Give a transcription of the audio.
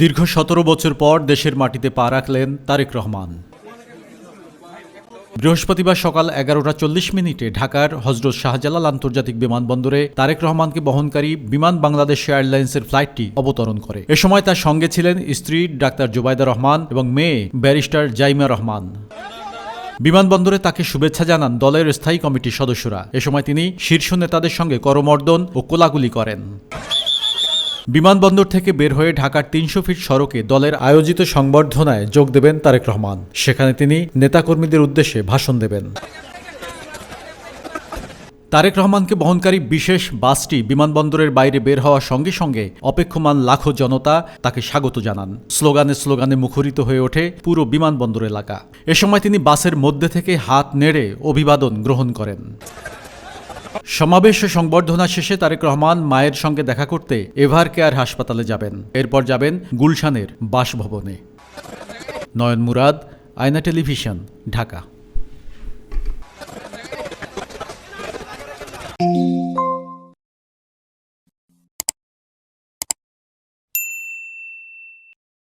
দীর্ঘ সতেরো বছর পর দেশের মাটিতে পা রাখলেন তারেক রহমান। বৃহস্পতিবার সকাল এগারোটা চল্লিশ মিনিটে ঢাকার হজরত শাহজালাল আন্তর্জাতিক বিমানবন্দরে তারেক রহমানকে বহনকারী বিমান বাংলাদেশ এয়ারলাইন্সের ফ্লাইটটি অবতরণ করে। এ সময় তার সঙ্গে ছিলেন স্ত্রী ডাক্তার জুবাইদা রহমান এবং মেয়ে ব্যারিস্টার জাইমা রহমান। বিমানবন্দরে তাকে শুভেচ্ছা জানান দলের স্থায়ী কমিটির সদস্যরা। এ সময় তিনি শীর্ষ নেতাদের সঙ্গে করমর্দন ও কোলাগুলি করেন। বিমানবন্দর থেকে বের হয়ে ঢাকার তিনশো ফিট সড়কে দলের আয়োজিত সংবর্ধনায় যোগ দেবেন তারেক রহমান। সেখানে তিনি নেতাকর্মীদের উদ্দেশ্যে ভাষণ দেবেন। তারেক রহমানকে বহনকারী বিশেষ বাসটি বিমানবন্দরের বাইরে বের হওয়ার সঙ্গে সঙ্গে অপেক্ষমান লাখো জনতা তাকে স্বাগত জানান। স্লোগানে স্লোগানে মুখরিত হয়ে ওঠে পুরো বিমানবন্দর এলাকা। এ সময় তিনি বাসের মধ্যে থেকে হাত নেড়ে অভিবাদন গ্রহণ করেন। সমাবেশ ও সংবর্ধনা শেষে তারেক রহমান মায়ের সঙ্গে দেখা করতে এভার কেয়ার হাসপাতালে যাবেন। এরপর যাবেন গুলশানের বাসভবনে। নয়ন মুরাদ আয়না টেলিভিশন, ঢাকা।